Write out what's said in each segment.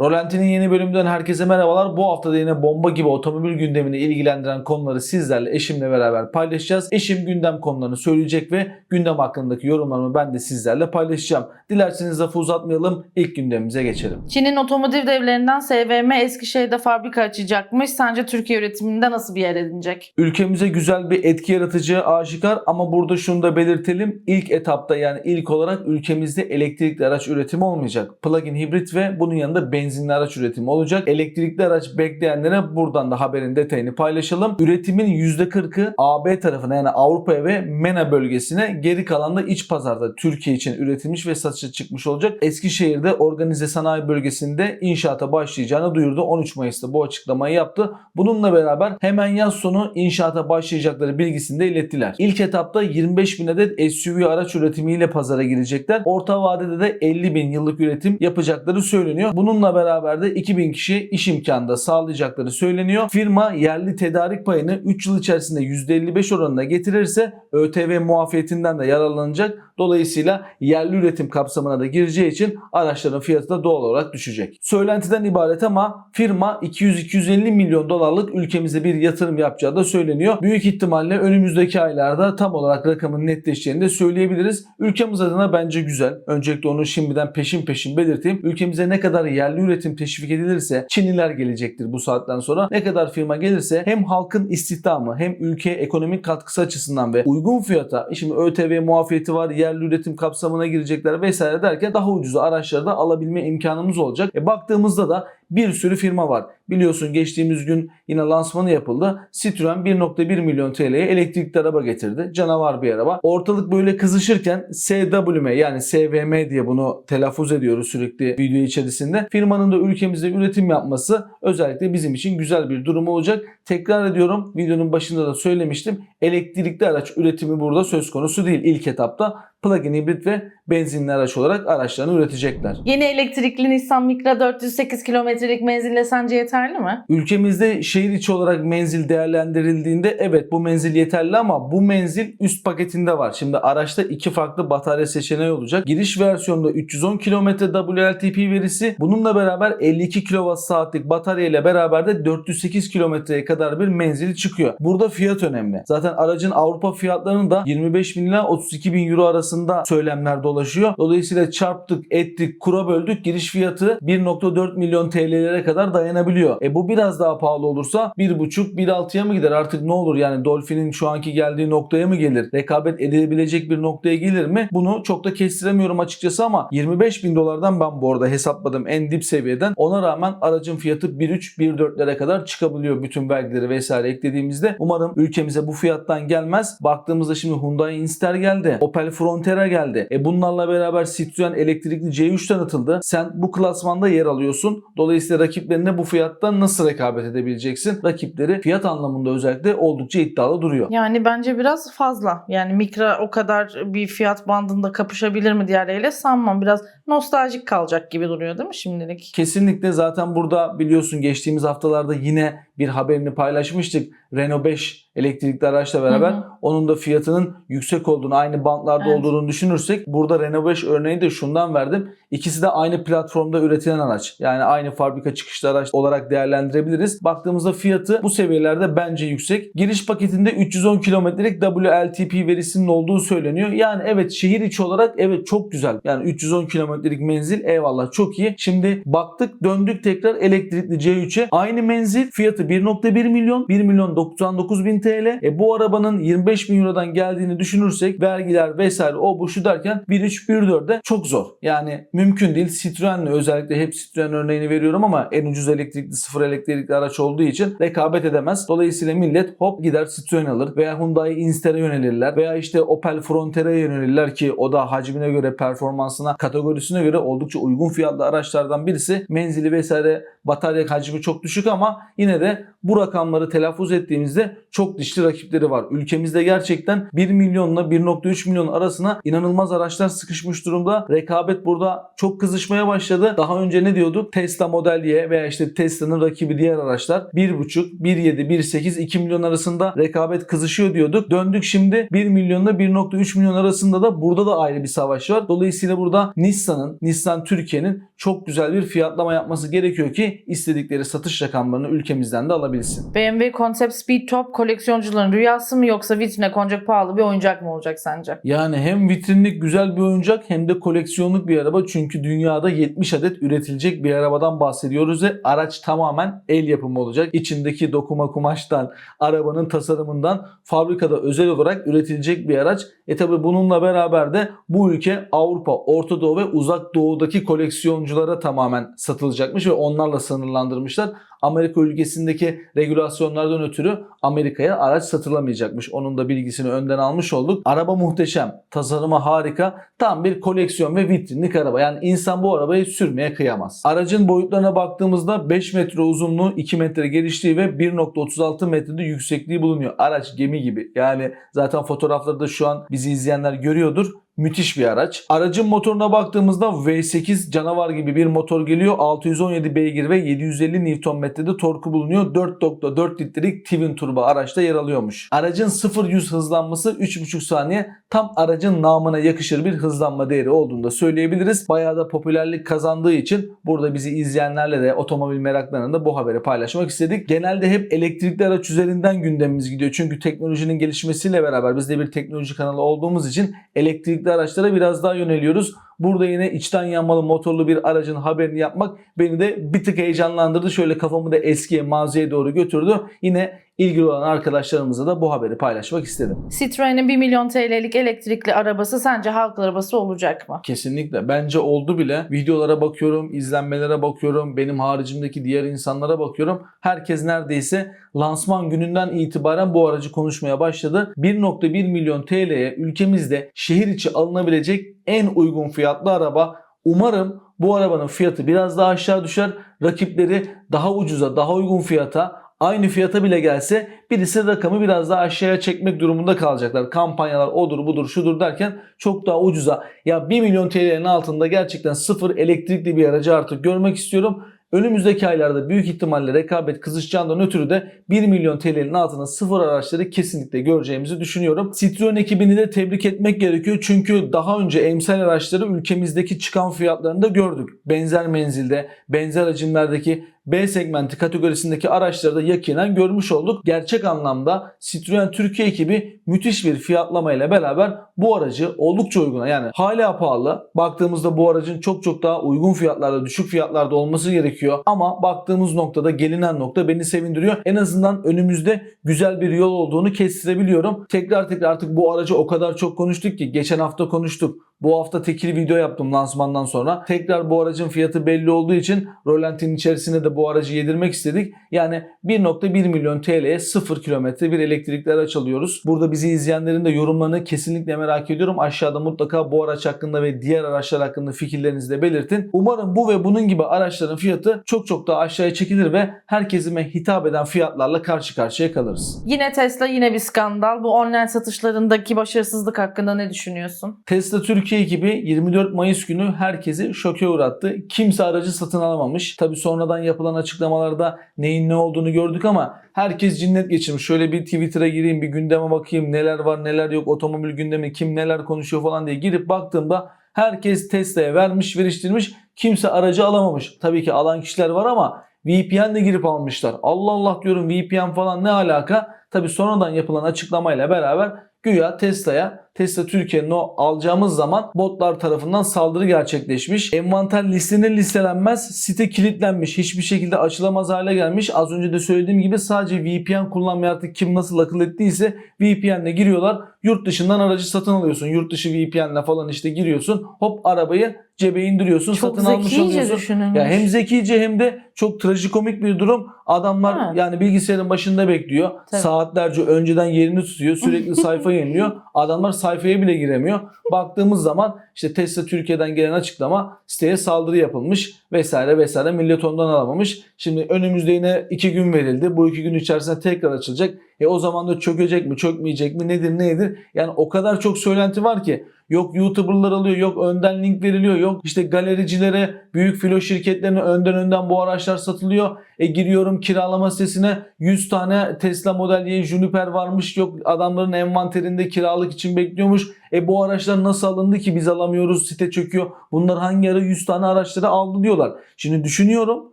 Rolanti'nin yeni bölümünden herkese merhabalar. Bu hafta da yine bomba gibi otomobil gündemini ilgilendiren konuları sizlerle eşimle beraber paylaşacağız. Eşim gündem konularını söyleyecek ve gündem hakkındaki yorumlarımı ben de sizlerle paylaşacağım. Dilerseniz lafı uzatmayalım. İlk gündemimize geçelim. Çin'in otomotiv devlerinden SVM Eskişehir'de fabrika açacakmış. Sence Türkiye üretiminde nasıl bir yer edinecek? Ülkemize güzel bir etki yaratıcı aşikar ama burada şunu da belirtelim. İlk etapta yani ilk olarak ülkemizde elektrikli araç üretimi olmayacak. Plug-in hibrit ve bunun yanında benzinli araç üretimi olacak. Elektrikli araç bekleyenlere buradan da haberin detayını paylaşalım. Üretimin %40'ı AB tarafına yani Avrupa'ya ve MENA bölgesine geri kalan da iç pazarda Türkiye için üretilmiş ve satışa çıkmış olacak. Eskişehir'de organize sanayi bölgesinde inşaata başlayacağını duyurdu. 13 Mayıs'ta bu açıklamayı yaptı. Bununla beraber hemen yaz sonu inşaata başlayacakları bilgisini de ilettiler. İlk etapta 25 bin adet SUV araç üretimiyle pazara girecekler. Orta vadede de 50 bin yıllık üretim yapacakları söyleniyor. Bununla beraber de 2000 kişiye iş imkanı da sağlayacakları söyleniyor. Firma yerli tedarik payını 3 yıl içerisinde %55 oranına getirirse ÖTV muafiyetinden de yararlanacak. Dolayısıyla yerli üretim kapsamına da gireceği için araçların fiyatı da doğal olarak düşecek. Söylentiden ibaret ama firma 200-250 milyon dolarlık ülkemize bir yatırım yapacağı da söyleniyor. Büyük ihtimalle önümüzdeki aylarda tam olarak rakamın netleşeceğini de söyleyebiliriz. Ülkemiz adına bence güzel. Öncelikle onu şimdiden peşin peşin belirteyim. Ülkemize ne kadar yerli üretim teşvik edilirse Çinliler gelecektir bu saatten sonra. Ne kadar firma gelirse hem halkın istihdamı hem ülkeye ekonomik katkısı açısından ve uygun fiyata şimdi ÖTV muafiyeti var, yerli üretim kapsamına girecekler vesaire derken daha ucuza araçları da alabilme imkanımız olacak. E baktığımızda da bir sürü firma var. Biliyorsun geçtiğimiz gün yine lansmanı yapıldı. Citroen 1.1 milyon TL'ye elektrikli araba getirdi. Canavar bir araba. Ortalık böyle kızışırken SWM yani SVM diye bunu telaffuz ediyoruz sürekli video içerisinde. Firmanın da ülkemizde üretim yapması özellikle bizim için güzel bir durum olacak. Tekrar ediyorum videonun başında da söylemiştim. Elektrikli araç üretimi burada söz konusu değil ilk etapta. Plug-in hibrit ve benzinli araç olarak araçlarını üretecekler. Yeni elektrikli Nissan Micra 408 kilometrelik menzille sence yeterli mi? Ülkemizde şehir içi olarak menzil değerlendirildiğinde evet bu menzil yeterli ama bu menzil üst paketinde var. Şimdi araçta iki farklı batarya seçeneği olacak. Giriş versiyonunda 310 km WLTP verisi bununla beraber 52 kWh'lik batarya ile beraber de 408 kilometreye kadar bir menzili çıkıyor. Burada fiyat önemli. Zaten aracın Avrupa fiyatlarının da 25 bin ila 32 bin euro arasında söylemler dolaşıyor. Dolayısıyla çarptık, ettik, kura böldük. Giriş fiyatı 1.4 milyon TL'lere kadar dayanabiliyor. E bu biraz daha pahalı olursa 1.5-1.6'ya mı gider? Artık ne olur yani Dolphin'in şu anki geldiği noktaya mı gelir? Rekabet edilebilecek bir noktaya gelir mi? Bunu çok da kestiremiyorum açıkçası ama 25 bin dolardan ben bu arada hesapladım en dip seviyeden. Ona rağmen aracın fiyatı 1.3-1.4'lere kadar çıkabiliyor bütün vergileri vesaire eklediğimizde. Umarım ülkemize bu fiyattan gelmez. Baktığımızda şimdi Hyundai Inster geldi. Opel Frontera geldi. E bunlarla beraber Citroen elektrikli C3 tanıtıldı. Sen bu klasmanda yer alıyorsun. Dolayısıyla rakiplerine bu fiyattan nasıl rekabet edebileceksin? Rakipleri fiyat anlamında özellikle oldukça iddialı duruyor. Yani bence biraz fazla. Yani Micra o kadar bir fiyat bandında kapışabilir mi diğerleriyle sanmam. Biraz nostaljik kalacak gibi duruyor değil mi şimdilik? Kesinlikle zaten burada biliyorsun geçtiğimiz haftalarda yine bir haberini paylaşmıştık. Renault 5 elektrikli araçla beraber Hı hı. onun da fiyatının yüksek olduğunu, aynı bantlarda Evet. olduğunu düşünürsek burada Renault 5 örneği de şundan verdim. İkisi de aynı platformda üretilen araç. Yani aynı fabrika çıkışlı araç olarak değerlendirebiliriz. Baktığımızda fiyatı bu seviyelerde bence yüksek. Giriş paketinde 310 kilometrelik WLTP verisinin olduğu söyleniyor. Yani evet şehir içi olarak evet çok güzel. Yani 310 kilometrelik menzil eyvallah çok iyi. Şimdi baktık döndük tekrar elektrikli C3'e. Aynı menzil fiyatı 1.1 milyon 1 milyon 99 bin TL. E bu arabanın 25 bin Euro'dan geldiğini düşünürsek vergiler vesaire o bu şu derken 1.3 1.4'de çok zor. Yani mümkün değil. Citroen'le özellikle hep Citroen örneğini veriyorum ama en ucuz elektrikli sıfır elektrikli araç olduğu için rekabet edemez. Dolayısıyla millet hop gider Citroen alır veya Hyundai Inster'e yönelirler veya işte Opel Frontera'ya yönelirler ki o da hacmine göre performansına kategorisine göre oldukça uygun fiyatlı araçlardan birisi. Menzili vesaire Batarya hacmi çok düşük ama yine de bu rakamları telaffuz ettiğimizde çok dişli rakipleri var. Ülkemizde gerçekten 1 milyonla 1.3 milyon arasına inanılmaz araçlar sıkışmış durumda. Rekabet burada çok kızışmaya başladı. Daha önce ne diyorduk? Tesla Model Y veya işte Tesla'nın rakibi diğer araçlar 1.5, 1.7, 1.8, 2 milyon arasında rekabet kızışıyor diyorduk. Döndük şimdi 1 milyonla 1.3 milyon arasında da burada da ayrı bir savaş var. Dolayısıyla burada Nissan'ın, Nissan Türkiye'nin çok güzel bir fiyatlama yapması gerekiyor ki istedikleri satış rakamlarını ülkemizden de alabilsin. BMW Concept Speed Top koleksiyoncuların rüyası mı yoksa vitrine konacak pahalı bir oyuncak mı olacak sence? Yani hem vitrinlik güzel bir oyuncak hem de koleksiyonluk bir araba. Çünkü dünyada 70 adet üretilecek bir arabadan bahsediyoruz ve araç tamamen el yapımı olacak. İçindeki dokuma kumaştan, arabanın tasarımından fabrikada özel olarak üretilecek bir araç. E tabi bununla beraber de bu ülke Avrupa, Orta Doğu ve Uzak Doğu'daki koleksiyonculara tamamen satılacakmış ve onlarla sınırlandırmışlar. Amerika ülkesindeki regülasyonlardan ötürü Amerika'ya araç satılamayacakmış. Onun da bilgisini önden almış olduk. Araba muhteşem, tasarımı harika. Tam bir koleksiyon ve vitrinlik araba. Yani insan bu arabayı sürmeye kıyamaz. Aracın boyutlarına baktığımızda 5 metre uzunluğu, 2 metre genişliği ve 1.36 metrede yüksekliği bulunuyor. Araç gemi gibi. Yani zaten fotoğraflarda şu an bizi izleyenler görüyordur. Müthiş bir araç. Aracın motoruna baktığımızda V8 canavar gibi bir motor geliyor. 617 beygir ve 750 Nm'de torku bulunuyor. 4.4 litrelik twin turbo araçta yer alıyormuş. Aracın 0-100 hızlanması 3.5 saniye tam aracın namına yakışır bir hızlanma değeri olduğunu da söyleyebiliriz. Bayağı da popülerlik kazandığı için burada bizi izleyenlerle de otomobil meraklarının da bu haberi paylaşmak istedik. Genelde hep elektrikli araç üzerinden gündemimiz gidiyor. Çünkü teknolojinin gelişmesiyle beraber biz de bir teknoloji kanalı olduğumuz için elektrikli araçlara biraz daha yöneliyoruz. Burada yine içten yanmalı motorlu bir aracın haberini yapmak beni de bir tık heyecanlandırdı. Şöyle kafamı da eskiye maziye doğru götürdü. Yine ilgili olan arkadaşlarımıza da bu haberi paylaşmak istedim. Citroen'in 1 milyon TL'lik elektrikli arabası sence halk arabası olacak mı? Kesinlikle. Bence oldu bile. Videolara bakıyorum, izlenmelere bakıyorum, benim haricimdeki diğer insanlara bakıyorum. Herkes neredeyse lansman gününden itibaren bu aracı konuşmaya başladı. 1.1 milyon TL'ye ülkemizde şehir içi alınabilecek en uygun fiyatlı araba. Umarım bu arabanın fiyatı biraz daha aşağı düşer. Rakipleri daha ucuza, daha uygun fiyata aynı fiyata bile gelse birisi rakamı biraz daha aşağıya çekmek durumunda kalacaklar. Kampanyalar odur budur şudur derken çok daha ucuza. Ya 1 milyon TL'nin altında gerçekten sıfır elektrikli bir aracı artık görmek istiyorum. Önümüzdeki aylarda büyük ihtimalle rekabet kızışacağından ötürü de 1 milyon TL'nin altında sıfır araçları kesinlikle göreceğimizi düşünüyorum. Citroen ekibini de tebrik etmek gerekiyor. Çünkü daha önce emsal araçları ülkemizdeki çıkan fiyatlarını da gördük. Benzer menzilde, benzer hacimlerdeki B segmenti kategorisindeki araçları da yakinen görmüş olduk. Gerçek anlamda Citroen Türkiye ekibi müthiş bir fiyatlamayla beraber bu aracı oldukça uyguna yani hala pahalı. Baktığımızda bu aracın çok çok daha uygun fiyatlarda, düşük fiyatlarda olması gerekiyor. Ama baktığımız noktada gelinen nokta beni sevindiriyor. En azından önümüzde güzel bir yol olduğunu kestirebiliyorum. Tekrar tekrar artık bu aracı o kadar çok konuştuk ki geçen hafta konuştuk. Bu hafta tekil video yaptım lansmandan sonra. Tekrar bu aracın fiyatı belli olduğu için Rolanti'nin içerisine de bu aracı yedirmek istedik. Yani 1.1 milyon TL'ye 0 kilometre bir elektrikli araç alıyoruz. Burada bizi izleyenlerin de yorumlarını kesinlikle merak ediyorum. Aşağıda mutlaka bu araç hakkında ve diğer araçlar hakkında fikirlerinizi de belirtin. Umarım bu ve bunun gibi araçların fiyatı çok çok daha aşağıya çekilir ve herkesime hitap eden fiyatlarla karşı karşıya kalırız. Yine Tesla yine bir skandal. Bu online satışlarındaki başarısızlık hakkında ne düşünüyorsun? Tesla Türkiye ekibi 24 Mayıs günü herkesi şoke uğrattı. Kimse aracı satın alamamış. Tabi sonradan yapılan açıklamalarda neyin ne olduğunu gördük ama herkes cinnet geçirmiş. Şöyle bir Twitter'a gireyim bir gündeme bakayım neler var neler yok otomobil gündemi kim neler konuşuyor falan diye girip baktığımda herkes Tesla'ya vermiş veriştirmiş. Kimse aracı alamamış. Tabii ki alan kişiler var ama VPN'le girip almışlar. Allah Allah diyorum VPN falan ne alaka? Tabii sonradan yapılan açıklamayla beraber güya Tesla'ya Tesla Türkiye'nin o alacağımız zaman botlar tarafından saldırı gerçekleşmiş. Envanter listenin listelenmez, site kilitlenmiş, hiçbir şekilde açılamaz hale gelmiş. Az önce de söylediğim gibi sadece VPN kullanmaya artık kim nasıl akıl ettiyse VPN'le giriyorlar. Yurt dışından aracı satın alıyorsun. Yurt dışı VPN'le falan işte giriyorsun. Hop arabayı cebe indiriyorsun, Çok satın almış oluyorsun. düşünülmüş. Ya hem zekice hem de çok trajikomik bir durum. Adamlar Ha. yani bilgisayarın başında bekliyor. Tabii. Saatlerce önceden yerini tutuyor. Sürekli sayfa yeniliyor. Adamlar sayfaya bile giremiyor. Baktığımız zaman işte Tesla Türkiye'den gelen açıklama siteye saldırı yapılmış vesaire vesaire millet ondan alamamış. Şimdi önümüzde yine iki gün verildi. Bu iki gün içerisinde tekrar açılacak. E o zaman da çökecek mi çökmeyecek mi nedir nedir? Yani o kadar çok söylenti var ki Yok YouTuber'lar alıyor, yok önden link veriliyor, yok işte galericilere, büyük filo şirketlerine önden önden bu araçlar satılıyor. E giriyorum kiralama sitesine 100 tane Tesla Model Y Juniper varmış, yok adamların envanterinde kiralık için bekliyormuş. E bu araçlar nasıl alındı ki biz alamıyoruz, site çöküyor. Bunlar hangi ara 100 tane araçları aldı diyorlar. Şimdi düşünüyorum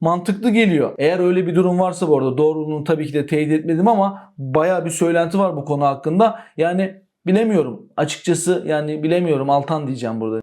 mantıklı geliyor. Eğer öyle bir durum varsa bu arada doğruluğunu tabii ki de teyit etmedim ama baya bir söylenti var bu konu hakkında. Yani Bilemiyorum. Açıkçası yani bilemiyorum. Altan diyeceğim burada.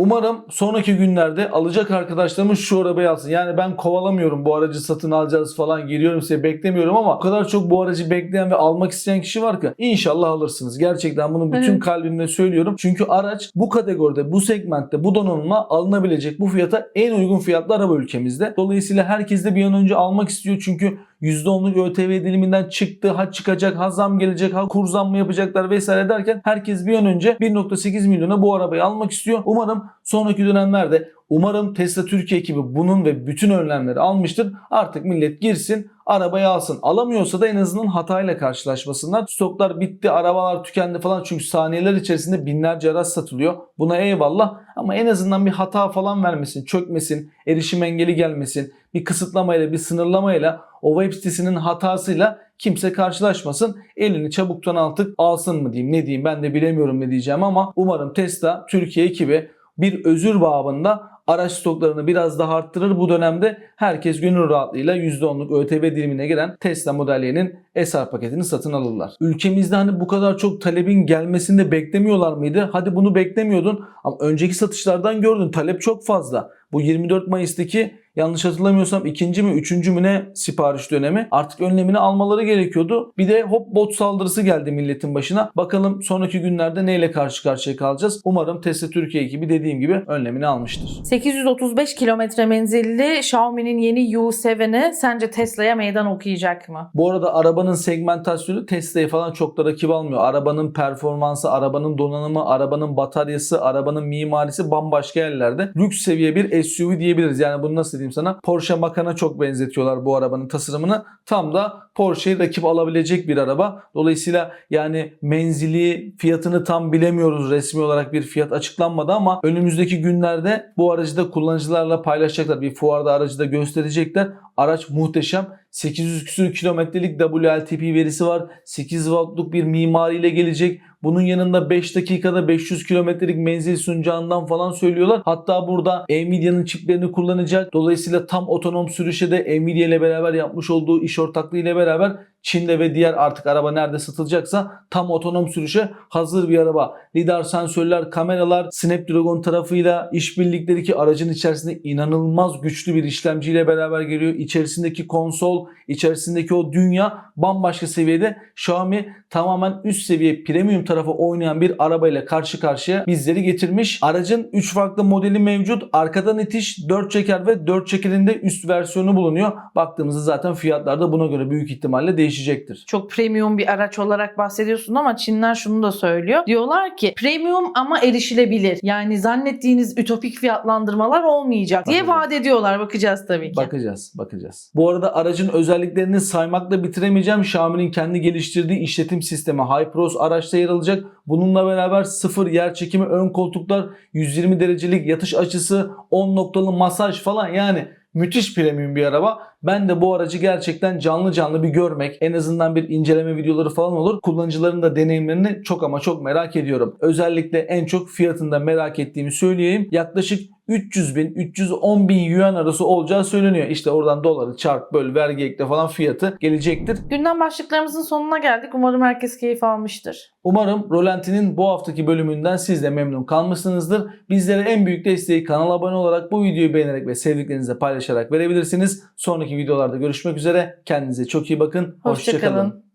Umarım sonraki günlerde alacak arkadaşlarımız şu arabayı alsın. Yani ben kovalamıyorum bu aracı satın alacağız falan geliyorum size beklemiyorum ama o kadar çok bu aracı bekleyen ve almak isteyen kişi var ki inşallah alırsınız. Gerçekten bunu bütün Evet. kalbimle söylüyorum. Çünkü araç bu kategoride, bu segmentte, bu donanımla alınabilecek bu fiyata en uygun fiyatlı araba ülkemizde. Dolayısıyla herkes de bir an önce almak istiyor çünkü %10'luk ÖTV diliminden çıktı. Ha çıkacak, ha zam gelecek, ha kur zam mı yapacaklar vesaire derken herkes bir an önce 1.8 milyona bu arabayı almak istiyor. Umarım sonraki dönemlerde umarım Tesla Türkiye ekibi bunun ve bütün önlemleri almıştır. Artık millet girsin arabayı alsın. Alamıyorsa da en azından hatayla karşılaşmasınlar. Stoklar bitti, arabalar tükendi falan çünkü saniyeler içerisinde binlerce araç satılıyor. Buna eyvallah ama en azından bir hata falan vermesin, çökmesin, erişim engeli gelmesin, bir kısıtlamayla, bir sınırlamayla o web sitesinin hatasıyla kimse karşılaşmasın. Elini çabuktan artık alsın mı diyeyim ne diyeyim ben de bilemiyorum ne diyeceğim ama umarım Tesla Türkiye ekibi bir özür babında araç stoklarını biraz daha arttırır. Bu dönemde herkes gönül rahatlığıyla %10'luk ÖTV dilimine giren Tesla Model Y'nin SR paketini satın alırlar. Ülkemizde hani bu kadar çok talebin gelmesini de beklemiyorlar mıydı? Hadi bunu beklemiyordun ama önceki satışlardan gördün talep çok fazla. Bu 24 Mayıs'taki yanlış hatırlamıyorsam ikinci mi üçüncü mü ne sipariş dönemi artık önlemini almaları gerekiyordu. Bir de hop bot saldırısı geldi milletin başına. Bakalım sonraki günlerde neyle karşı karşıya kalacağız. Umarım Tesla Türkiye ekibi dediğim gibi önlemini almıştır. 835 kilometre menzilli Xiaomi'nin yeni U7'i sence Tesla'ya meydan okuyacak mı? Bu arada arabanın segmentasyonu Tesla'yı falan çok da rakip almıyor. Arabanın performansı, arabanın donanımı, arabanın bataryası, arabanın mimarisi bambaşka yerlerde. Lüks seviye bir SUV diyebiliriz. Yani bunu nasıl diyeyim sana? Porsche Macan'a çok benzetiyorlar bu arabanın tasarımını. Tam da Porsche'yi rakip alabilecek bir araba. Dolayısıyla yani menzili, fiyatını tam bilemiyoruz. Resmi olarak bir fiyat açıklanmadı ama önümüzdeki günlerde bu aracı da kullanıcılarla paylaşacaklar. Bir fuarda aracı da gösterecekler. Araç muhteşem. 800 küsür kilometrelik WLTP verisi var. 8 wattlık bir mimariyle gelecek. Bunun yanında 5 dakikada 500 kilometrelik menzil sunacağından falan söylüyorlar. Hatta burada Nvidia'nın çiplerini kullanacak. Dolayısıyla tam otonom sürüşe de Nvidia ile beraber yapmış olduğu iş ortaklığı ile beraber Çin'de ve diğer artık araba nerede satılacaksa tam otonom sürüşe hazır bir araba. Lidar sensörler, kameralar, Snapdragon tarafıyla işbirlikleri ki aracın içerisinde inanılmaz güçlü bir işlemciyle beraber geliyor. İçerisindeki konsol, içerisindeki o dünya bambaşka seviyede. Xiaomi tamamen üst seviye premium tarafı oynayan bir arabayla karşı karşıya bizleri getirmiş. Aracın 3 farklı modeli mevcut. Arkadan itiş 4 çeker ve 4 çekerin de üst versiyonu bulunuyor. Baktığımızda zaten fiyatlar da buna göre büyük ihtimalle değişecektir. Çok premium bir araç olarak bahsediyorsun ama Çinler şunu da söylüyor. Diyorlar ki premium ama erişilebilir. Yani zannettiğiniz ütopik fiyatlandırmalar olmayacak diye Bakacağız. vaat ediyorlar. Bakacağız tabii ki. Bakacağız, bakacağız. Bu arada aracın özelliklerini saymakla bitiremeyeceğim. Xiaomi'nin kendi geliştirdiği işletim sistemi HyperOS araçta yer alacak. Bununla beraber sıfır yer çekimi ön koltuklar, 120 derecelik yatış açısı, 10 noktalı masaj falan yani müthiş premium bir araba. Ben de bu aracı gerçekten canlı canlı bir görmek, en azından bir inceleme videoları falan olur. Kullanıcıların da deneyimlerini çok ama çok merak ediyorum. Özellikle en çok fiyatında merak ettiğimi söyleyeyim. Yaklaşık 300 bin, 310 bin yuan arası olacağı söyleniyor. İşte oradan doları çarp, böl, vergi ekle falan fiyatı gelecektir. Gündem başlıklarımızın sonuna geldik. Umarım herkes keyif almıştır. Umarım Rolanti'nin bu haftaki bölümünden siz de memnun kalmışsınızdır. Bizlere en büyük desteği kanala abone olarak bu videoyu beğenerek ve sevdiklerinizle paylaşarak verebilirsiniz. Sonraki videolarda görüşmek üzere. Kendinize çok iyi bakın. Hoşçakalın. Hoşçakalın.